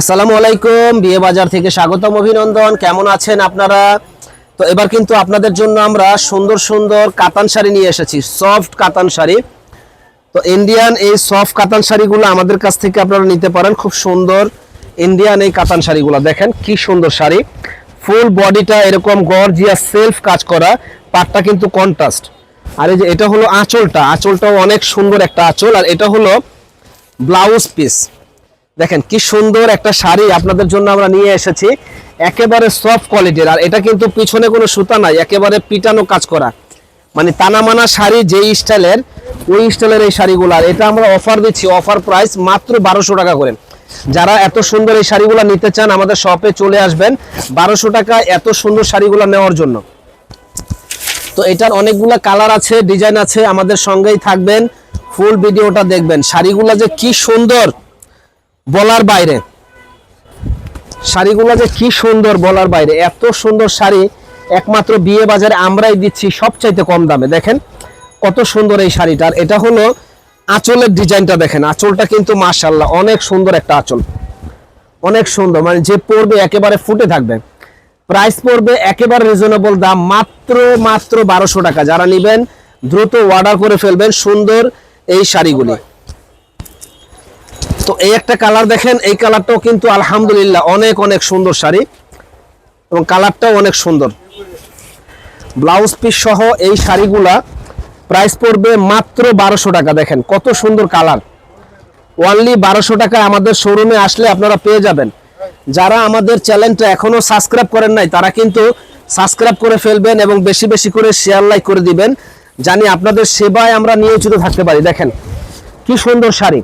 আসসালামু আলাইকুম, বিয়ে বাজার থেকে স্বাগতম, অভিনন্দন। কেমন আছেন আপনারা? তো এবার কিন্তু আপনাদের জন্য আমরা সুন্দর সুন্দর কাতান শাড়ি নিয়ে এসেছি, সফট কাতান শাড়ি। তো ইন্ডিয়ান এই সফট কাতান শাড়িগুলো আমাদের কাছ থেকে আপনারা নিতে পারেন, খুব সুন্দর ইন্ডিয়ান এই কাতান শাড়িগুলো। দেখেন কি সুন্দর শাড়ি। ফুল বডিটা এরকম গর্জিয়া সেলফ কাজ করা, পাটটা কিন্তু কন্ট্রাস্ট আর এই যে এটা হলো আঁচলটা, আঁচলটাও অনেক সুন্দর একটা আঁচল। আর এটা হলো ব্লাউজ পিস দেখেন, কি সুন্দর একটা শাড়ি আপনাদের জন্য আমরা নিয়ে এসেছি। একেবারে সফট কোয়ালিটির আর এটা কিন্তু পিছনে কোনো সুতা নাই, একেবারে পিটানো কাজ করা। মানে তানামানা শাড়ি যেই স্টাইলের, ওই স্টাইলের এই শাড়িগুলো। আর এটা আমরা অফার দিচ্ছি অফার প্রাইস মাত্র বারোশো টাকা করে। যারা এত সুন্দর এই শাড়িগুলো নিতে চান, আমাদের শপে চলে আসবেন বারোশো টাকা এত সুন্দর শাড়িগুলো নেওয়ার জন্য। তো এটার অনেকগুলো কালার আছে ডিজাইন আছে, আমাদের সঙ্গেই থাকবেন ফুল ভিডিওটা দেখবেন। শাড়িগুলো যে কি সুন্দর! বলার বাইরে। শাড়িগুলো যে কি সুন্দর বলার বাইরে। এত সুন্দর শাড়ি, একমাত্র বিয়ে বাজারে আমরাই দিচ্ছি সবচাইতে কম দামে। দেখেন কত সুন্দর এই শাড়িটার এটা হলো আঁচলের ডিজাইনটা দেখেন। আঁচলটা কিন্তু মাশাল্লাহ অনেক সুন্দর একটা আঁচল। অনেক সুন্দর। মানে যে পরবে একেবারে ফুটে থাকবে। প্রাইস পড়বে একেবারে রিজনেবল দাম মাত্র মাত্র বারোশো টাকা। যারা নেবেন, দ্রুত অর্ডার করে ফেলবেন সুন্দর এই শাড়িগুলি। তো এই একটা কালার দেখেন, এই কালারটাও কিন্তু আলহামদুলিল্লাহ অনেক অনেক সুন্দর শাড়ি এবং কালারটাও অনেক সুন্দর। ব্লাউজ পিস সহ এই শাড়িগুলা প্রাইস পড়বে মাত্র বারোশো টাকা, দেখেন কত সুন্দর কালার। ওনলি বারোশো টাকা আমাদের শোরুমে আসলে আপনারা পেয়ে যাবেন। যারা আমাদের চ্যানেলটা এখনও সাবস্ক্রাইব করেন নাই, তারা কিন্তু সাবস্ক্রাইব করে ফেলবেন এবং বেশি বেশি করে শেয়ার লাইক করে দিবেন, জানি আপনাদের সেবায় আমরা নিয়োজিত থাকতে পারি। দেখেন, কি সুন্দর শাড়ি।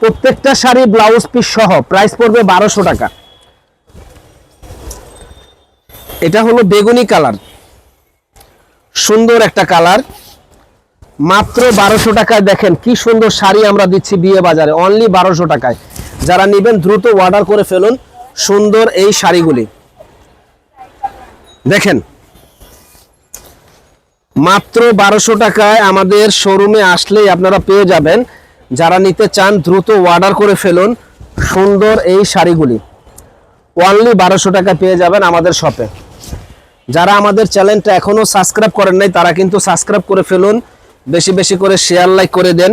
প্রত্যেকটা শাড়ি ব্লাউজ পিস সহ। প্রাইস পড়বে বারোশো টাকা। এটা হলো বেগুনি কালার। সুন্দর একটা কালার। মাত্র বারোশো টাকায় দেখেন কি সুন্দর শাড়ি আমরা দিচ্ছি বিয়ে বাজারে। অনলি বারোশো টাকায়। যারা নেবেন, দ্রুত অর্ডার করে ফেলুন সুন্দর এই শাড়িগুলি। দেখেন। মাত্র বারোশো টাকায় আমাদের শোরুমে আসলেই আপনারা পেয়ে যাবেন যারা নিতে চান, দ্রুত অর্ডার করে ফেলুন সুন্দর এই শাড়িগুলি। অনলি বারোশো টাকা পেয়ে যাবেন আমাদের শপে যারা আমাদের চ্যানেলটা এখনও সাবস্ক্রাইব করেন নাই, তারা কিন্তু সাবস্ক্রাইব করে ফেলুন। বেশি বেশি করে শেয়ার লাইক করে দেন,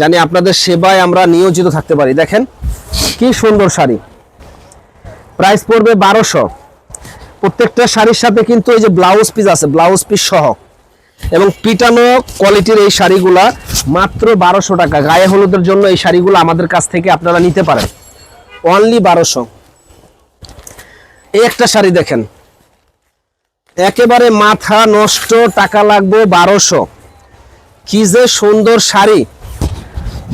জানি আপনাদের সেবায় আমরা নিয়োজিত থাকতে পারি। দেখেন, কি সুন্দর শাড়ি। প্রাইস পড়বে বারোশো। প্রত্যেকটা শাড়ির সাথে কিন্তু এই যে ব্লাউজ পিস আছে ব্লাউজ পিস সহ। এবং পিটানো কোয়ালিটির এই শাড়িগুলা মাত্র বারোশো টাকা। গায়ে হলুদের জন্য এই শাড়িগুলো আমাদের কাছ থেকে আপনারা নিতে পারেন। অনলি বারোশো। এই একটা শাড়ি দেখেন। একেবারে মাথা নষ্ট, টাকা লাগবে বারোশো। কি যে সুন্দর শাড়ি,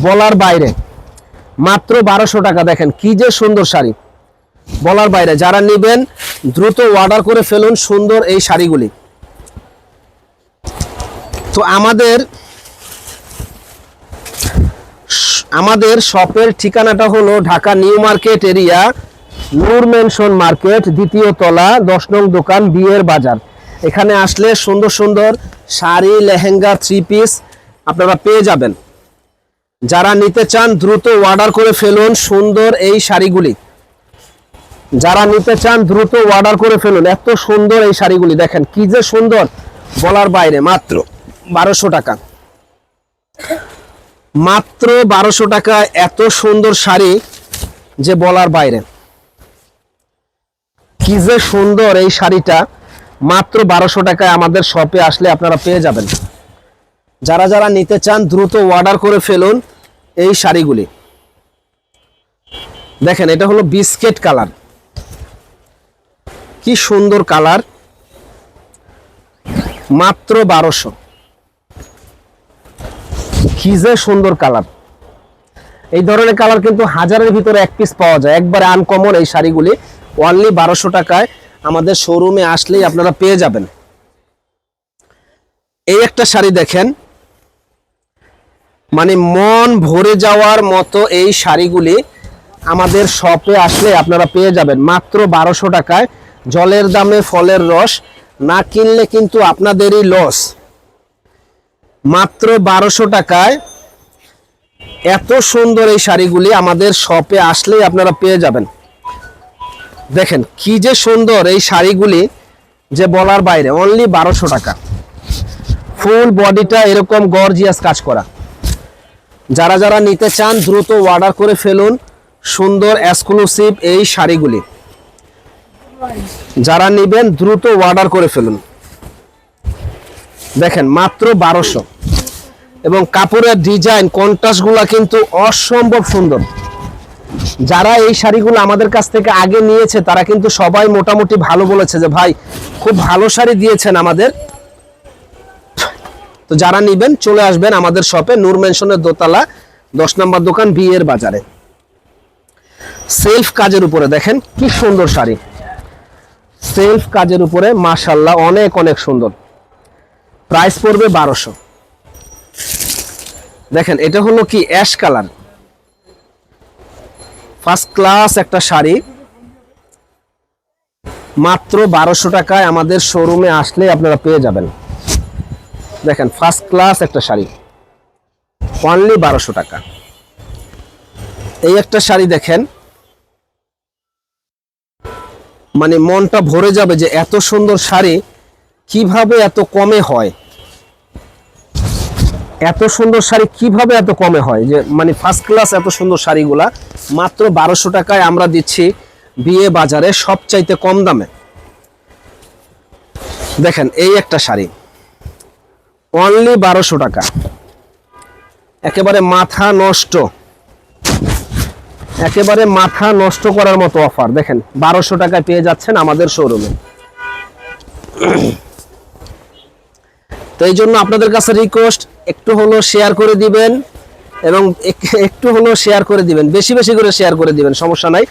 বলার বাইরে। মাত্র বারোশো টাকা দেখেন, কি যে সুন্দর শাড়ি, বলার বাইরে। যারা নেবেন, দ্রুত অর্ডার করে ফেলুন সুন্দর এই শাড়িগুলি। আমাদের আমাদের শপের ঠিকানাটা হলো Dhaka new market area, Noor mansion market, দ্বিতীয় তলা, দশ নং দোকান, বিয়ের বাজার। এখানে আসলে সুন্দর সুন্দর শাড়ি, লেহেঙ্গা থ্রি পিস আপনারা পেয়ে যাবেন। যারা নিতে চান দ্রুত অর্ডার করে ফেলুন সুন্দর এই শাড়িগুলি। যারা নিতে চান দ্রুত অর্ডার করে ফেলুন, এত সুন্দর এই শাড়িগুলি, দেখেন কি যে সুন্দর, বলার বাইরে মাত্র। বারোশো টাকা। মাত্র বারোশো টাকা এত সুন্দর শাড়ি যে বলার বাইরে। কি যে সুন্দর এই শাড়িটা। মাত্র বারোশো টাকায় আমাদের শপে আসলে আপনারা পেয়ে যাবেন। যারা যারা নিতে চান দ্রুত অর্ডার করে ফেলুন এই শাড়িগুলি। দেখেন, এটা হলো বিস্কেট কালার। কি সুন্দর কালার। মাত্র বারোশো। কি যে সুন্দর কালার। এই ধরনের কালার কিন্তু হাজারের ভিতরে এক পিস পাওয়া যায়। একবারে আনকমন এই শাড়িগুলি। অনলি বারোশো টাকায় আমাদের শোরুমে আসলেই আপনারা পেয়ে যাবেন। এই একটা শাড়ি দেখেন। মানে মন ভরে যাওয়ার মতো এই শাড়িগুলি আমাদের শপে আসলে আপনারা পেয়ে যাবেন। মাত্র বারোশো টাকায়। জলের দামে ফলের রস। না কিনলে কিন্তু আপনাদেরই লস মাত্র বারোশো টাকায় এত সুন্দর এই শাড়িগুলি আমাদের শপে আসলেই আপনারা পেয়ে যাবেন। দেখেন কি যে সুন্দর এই শাড়িগুলি যে বলার বাইরে অনলি বারোশো টাকা। ফুল বডিটা এরকম গর্জিয়াস কাজ করা। যারা যারা নিতে চান, দ্রুত অর্ডার করে ফেলুন সুন্দর এক্সক্লুসিভ এই শাড়িগুলি। যারা নেবেন, দ্রুত অর্ডার করে ফেলুন। দেখেন, মাত্র বারোশো। এবং কাপড়ের ডিজাইন, কন্ট্রাস্টগুলো কিন্তু অসম্ভব সুন্দর। যারা এই শাড়িগুলো আমাদের কাছ থেকে আগে নিয়েছে, তারা কিন্তু সবাই মোটামুটি ভালো বলেছে যে, ভাই, খুব ভালো শাড়ি দিয়েছেন আমাদের। তো যারা নিবেন, চলে আসবেন আমাদের শপে, নূর মেনশনের দোতলা, দশ নম্বর দোকান, বিয়ের বাজারে। সেলফ কাজের উপরে দেখেন, কি সুন্দর শাড়ি। সেলফ কাজের উপরে মাশাল্লাহ অনেক অনেক সুন্দর। প্রাইস পড়বে বারোশো। দেখেন, এটা হলো কি অ্যাশ কালার ফার্স্ট ক্লাস একটা শাড়ি। মাত্র বারোশো টাকায় আমাদের শোরুমে আসলে আপনারা পেয়ে যাবেন। দেখেন ফার্স্ট ক্লাস একটা শাড়ি। অনলি বারোশো টাকা। এই একটা শাড়ি দেখেন। মানে মনটা ভরে যাবে যে এত সুন্দর শাড়ি। কীভাবে এত কমে হয়? এত সুন্দর শাড়ি কীভাবে এত কমে হয়? যে মানে ফার্স্ট ক্লাস এত সুন্দর শাড়িগুলা, মাত্র বারোশো টাকায় আমরা দিচ্ছি বিয়ে বাজারে সবচাইতে কম দামে। দেখেন, এই একটা শাড়ি। অনলি বারোশো টাকা। একেবারে মাথা নষ্ট। একেবারে মাথা নষ্ট করার মতো অফার দেখেন, বারোশো টাকায় পেয়ে যাচ্ছেন আমাদের শোরুমে তো এই জন্য আপনাদের কাছে রিকোয়েস্ট একটু হলো শেয়ার করে দিবেন এবং এক- একটু হলো শেয়ার করে দিবেন। বেশি বেশি করে শেয়ার করে দিবেন, সমস্যা নাই।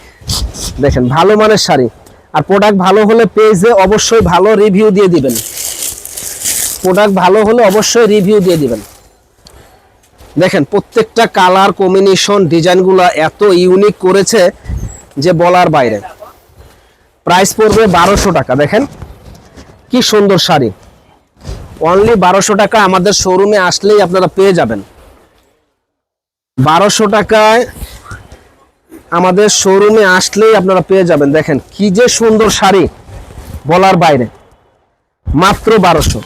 দেখেন, ভালো মানের শাড়ি। আর প্রোডাক্ট ভালো হলে পেজে অবশ্যই ভালো রিভিউ দিয়ে দিবেন। প্রোডাক্ট ভালো হলে অবশ্যই রিভিউ দিয়ে দিবেন। দেখেন, প্রত্যেকটা কালার কম্বিনেশন ডিজাইনগুলো এত ইউনিক করেছে যে বলার বাইরে। প্রাইস পড়বে বারোশো টাকা, দেখেন। কি সুন্দর শাড়ি। অনলি বারোশো টাকা আমাদের শোরুমে আসলেই আপনারা পেয়ে যাবেন। বারোশো টাকায় আমাদের শোরুমে আসলেই আপনারা পেয়ে যাবেন। দেখেন, কি যে সুন্দর শাড়ি, বলার বাইরে। মাত্র বারোশো।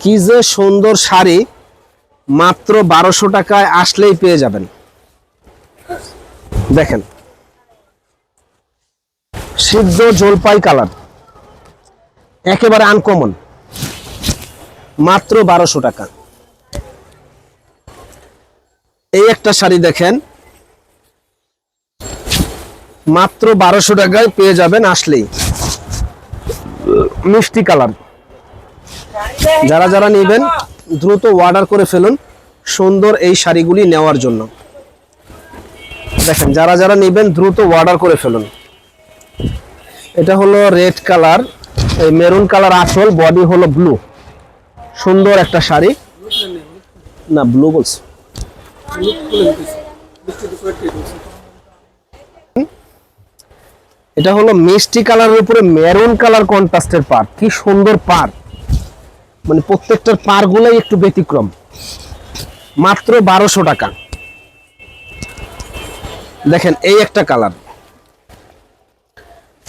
কি যে সুন্দর শাড়ি, মাত্র বারোশো টাকায় আসলেই পেয়ে যাবেন। দেখেন, সিদ্ধ জলপাই কালার, একেবারে আনকমন মাত্র বারোশো টাকা। এই একটা শাড়ি দেখেন। মাত্র বারোশো টাকায় পেয়ে যাবেন আসলেই। মিষ্টি কালার। যারা যারা নেবেন, দ্রুত অর্ডার করে ফেলুন সুন্দর এই শাড়িগুলি নেওয়ার জন্য। দেখেন, যারা যারা নেবেন, দ্রুত অর্ডার করে ফেলুন। এটা হলো রেড কালার এই মেরুন কালার আসল বডি হলো ব্লু সুন্দর একটা শাড়ি। না ব্লু বলছি। এটা হলো মিষ্টি কালারের উপরে মেরুন কালার কন্ট্রাস্টের পার কি সুন্দর পার মানে প্রত্যেকটার পার গুলাই একটু ব্যতিক্রম। মাত্র বারোশো টাকা। দেখেন এই একটা কালার।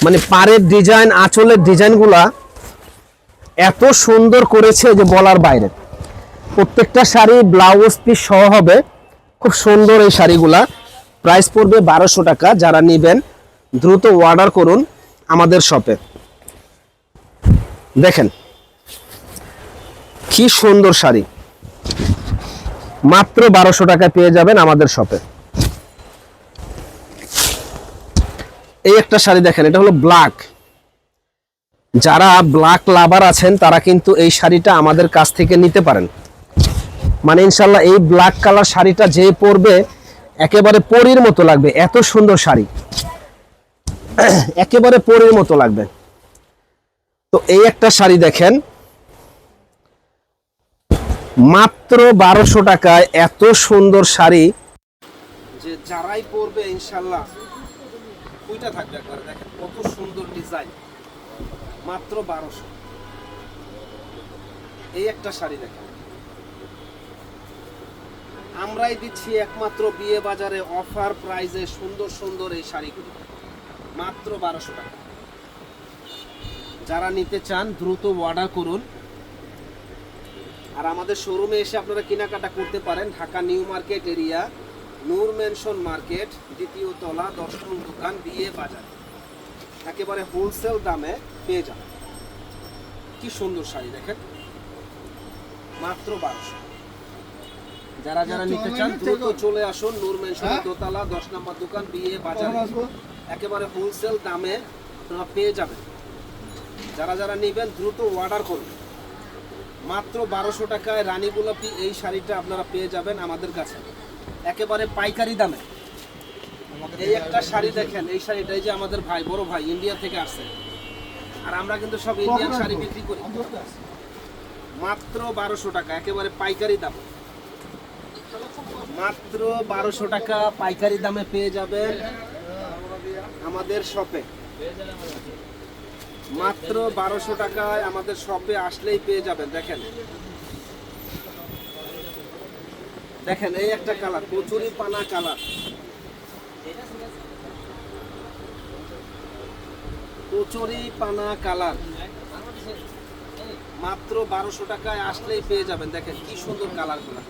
মানে পাড়ের ডিজাইন আঁচলের ডিজাইনগুলা এত সুন্দর করেছে যে বলার বাইরে। প্রত্যেকটা শাড়ি ব্লাউজ পিস সহ হবে। খুব সুন্দর এই শাড়িগুলা। প্রাইস পড়বে বারোশো টাকা। যারা নেবেন, দ্রুত অর্ডার করুন আমাদের শপে দেখেন, কি সুন্দর শাড়ি। মাত্র বারোশো টাকা পেয়ে যাবেন আমাদের শপে এই একটা শাড়ি দেখেন, এটা হলো ব্ল্যাক যারা ব্ল্যাক লাভার আছেন, তারা কিন্তু এই শাড়িটা আমাদের কাছ থেকে নিতে পারেন। মানে ইনশাল্লাহ এই ব্ল্যাক কালার শাড়িটা যে পরবে, একেবারে পরীর মতো লাগবে। এত সুন্দর শাড়ি। একেবারে পরীর মতো লাগবে। তো এই একটা শাড়ি দেখেন। মাত্র বারোশো টাকায় এত সুন্দর শাড়ি। যে যারাই পরবে ইনশাল্লাহ থাকবে কত সুন্দর ডিজাইন। মাত্র বারোশো। এই একটা শাড়ি দেখেন। আমরাই দিচ্ছি একমাত্র বিয়ে বাজারে অফার প্রাইজে সুন্দর সুন্দর এই শাড়িগুলো। মাত্র বারোশো টাকা। যারা নিতে চান, দ্রুত অর্ডার করুন। আর আমাদের শোরুমে এসে আপনারা কেনাকাটা করতে পারেন। Dhaka new market area, Noor mansion market, দ্বিতীয় তলা দশ দোকান, বিয়ে বাজার। একেবারে হোলসেল দামে পেয়ে যাবেন কি সুন্দর শাড়ি দেখেন। মাত্র বারোশো। যারা যারা নিতে চান দ্রুত চলে আসুন নূর মেনশন দোতলা দশ নম্বর দোকান বিয়ে বাজার। একেবারে হোলসেল দামে আপনারা পেয়ে যাবেন। যারা যারা নেবেন দ্রুত অর্ডার করুন। মাত্র বারোশো টাকায় রানী গোলাপি এই শাড়িটা আপনারা পেয়ে যাবেন আমাদের কাছে। একেবারে পাইকারি দামে। এই একটা শাড়ি দেখেন এই শাড়িটা এই যে আমাদের ভাই বড় ভাই ইন্ডিয়া থেকে আসছে। আর আমরা কিন্তু সব ইন্ডিয়ান শাড়ি বিক্রি করি। মাত্র বারোশো টাকা একেবারে পাইকারি দাম। মাত্র বারোশো টাকা পাইকারি দামে পেয়ে যাবেন আমাদের শপে মাত্র বারোশো টাকায় আমাদের শপে আসলেই পেয়ে যাবেন দেখেন। দেখেন এই একটা কালার কচুরি পানা কালার কচুরি পানা কালার। মাত্র বারোশো টাকায় আসলেই পেয়ে যাবেন। দেখেন কি সুন্দর কালারগুলো।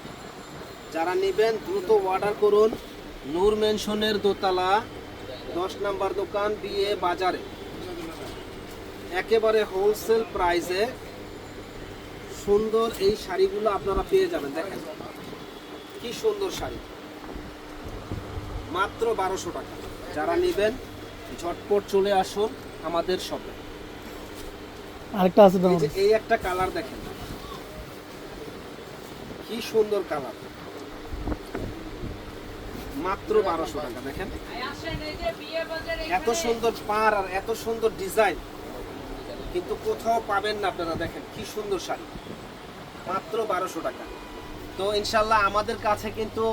যারা নেবেন, দ্রুত অর্ডার করুন। নূর মেনশনের দোতলা, দশ নাম্বার দোকান, বিয়ে বাজারে। একেবারে হোলসেল প্রাইসে সুন্দর এই শাড়িগুলো আপনারা পেয়ে যাবেন। দেখেন কি সুন্দর শাড়ি। মাত্র বারোশো টাকা। যারা নেবেন, ঝটপট চলে আসুন। আমাদের শপে। আরেকটা আছে তো এই এই একটা কালার দেখেন। কি সুন্দর কালার। মাত্র বারোশো টাকা দেখেন। এত সুন্দর পার আর এত সুন্দর ডিজাইন। কিন্তু কোথাও পাবেন না আপনারা দেখেন কি সুন্দর শাড়ি। মাত্র বারোশো টাকা। তো ইনশাল্লাহ আমাদের কাছে কিন্তু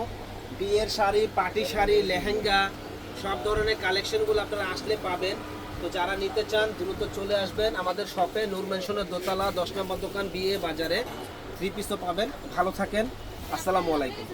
বিয়ের শাড়ি পার্টি শাড়ি লেহেঙ্গা সব ধরনের কালেকশনগুলো আপনারা আসলে পাবেন। তো যারা নিতে চান, দ্রুত চলে আসবেন আমাদের শপে। নূর মেনশনের দোতলা, দশ নম্বর দোকান বিয়ে বাজারে। থ্রি পিসও পাবেন। ভালো থাকেন। আসসালামু আলাইকুম।